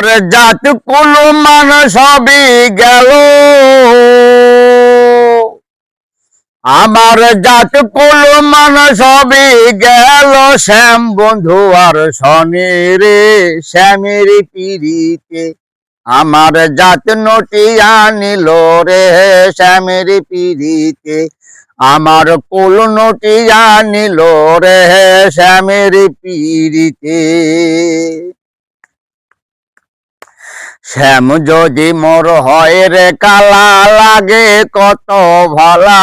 আমার জাত কুলু মান সবই গেল। আমার জাত কুলু মান সবই গেল। শ্যাম বন্ধু আর শনি রে, শ্যামের পিড়িতে আমার জাত নটিয়া নিল রে, শ্যামের পিড়িতে আমার কুল নটিয়া নিল রে, শ্যামের পিড়িতে। শ্যাম যদি মোর হয় রে কালা লাগে কত ভালা।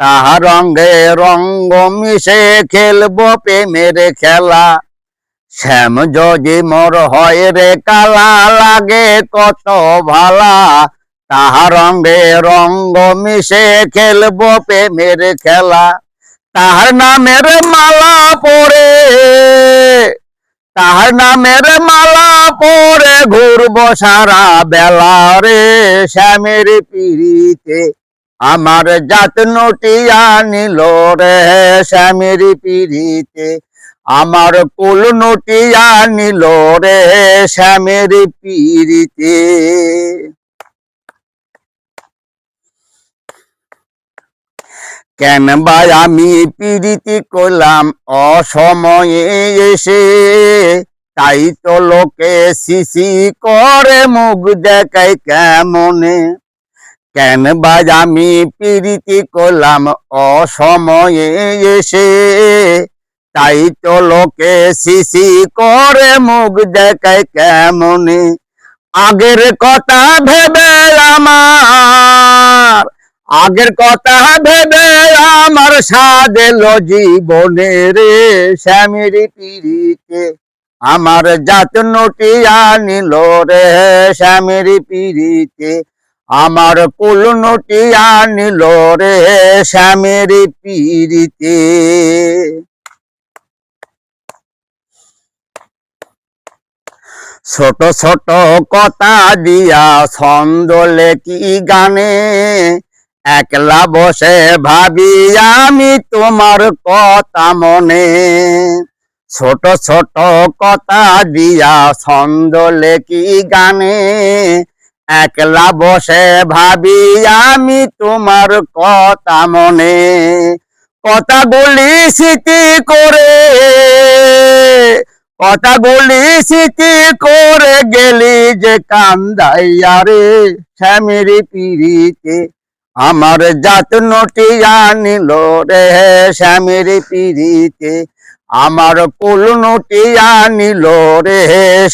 তাহার রঙ্গে রঙ্গ মিশে খেলব প্রেমের খেলা। শ্যাম যদি মোর হয় রে কালা লাগে কত ভালা। তাহার রঙ্গে রঙ্গ মিশে খেলব প্রেমের খেলা। তাহার নামের মালা পরে তাহার নামের মালা পরে ঘুরব সারা বেলা রে শ্যামের পিড়িতে। আমার জাত নটিয়া নিল রে শ্যামের পিড়িতে। আমার কুল নটিয়া নিল রে শ্যামের পিড়িতে। কেন বা আমি পিড়িতি করলাম? অসময়ে এসে তাই তো লোকে শিশি করে মুখ দেখায় কেমনে? কেন বা আমি পিড়িতি করলাম? অসময়ে এসে তাই তো লোকে শিশি করে মুখ দেখায় কেমনে? আগের কথা ভেবে আগের কথা ভেবে আমার স্বাদ এলো জীবনে রে শ্যামের পিড়িতে। আমার জাত নটিয়া নিল রে শ্যামের পিড়িতে। আমার কুল নটিয়া নিল রে শ্যামের পিড়িতে। ছোট ছোট কথা দিয়া ছন্দ লেখি গানে একলা বসে ভাবি, আমি তোমার কথা মনে। ছোট ছোট কথা দিয়া ছন্দ লেখি গানে। একলা বসে ভাবি, আমি তোমার কথা মনে। কথাগুলি স্মৃতি করে, কথাগুলি স্মৃতি করে গেলি যে কান্দাইয়া রে শ্যামের পিড়িতে। আমার জাত নটিয়া নিল রে শ্যামের পিড়িতে। আমার কুল নটিয়া নিল রে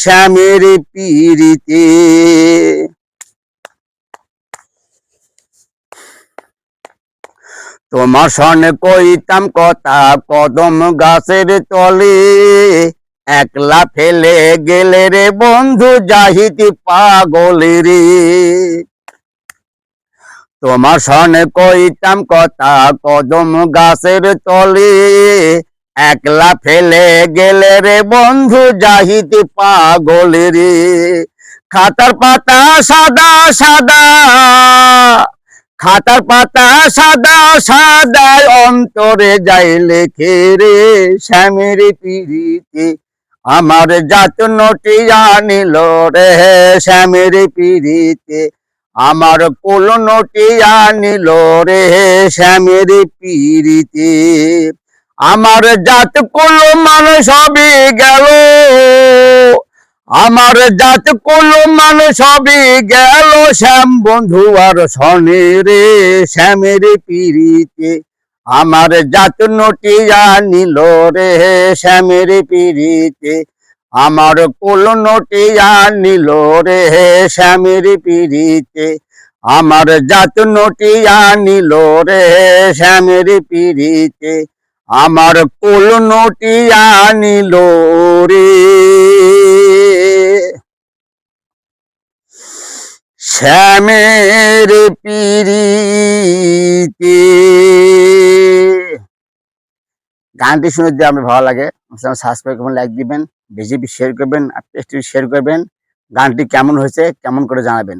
শ্যামের পিড়িতে। তোমার সনে কইতাম কথা কদম গাছের তলে, একলা ফেলে গেলে রে বন্ধু যাহিতি পাগলে রে তোমার সনে কইতাম কথা, কদম গাছের তলে একলা ফেলে গেলে রে বন্ধু যাহিতি পাগলে রে। খাতার পাতা সাদা সাদা, খাতার পাতা সাদা সাদা, অন্তরে যাই লেখে রে শ্যামের পিড়িতে। আমার জাত নটিয়া নিল রে শ্যামের পিড়িতে। আমার কুল নটিয়া রে শ্যামের পিড়িতে। আমার জাত কুল মান সবই গেল। আমার জাত কুল মান সবই গেল শ্যাম বন্ধু আর শনি রে শ্যামের পিড়িতে। আমার জাত নটিয়া নিল রে শ্যামের পিড়িতে। আমার কুল নটিয়া নিল রে শ্যামের পিড়িতে। আমার জাত নটিয়া নিল রে শ্যামের পিড়িতে। আমার কুল নটিয়া নিল রে। শ্যামের পিড়িতে। গানটি শুনে যদি আপনার ভালো লাগে সাবস্ক্রাইব করবেন লাইক দিবেন। বেশি শেয়ার করবেন আর টেস্টটি শেয়ার করবেন। গানটি কেমন হয়েছে কেমন করে জানাবেন।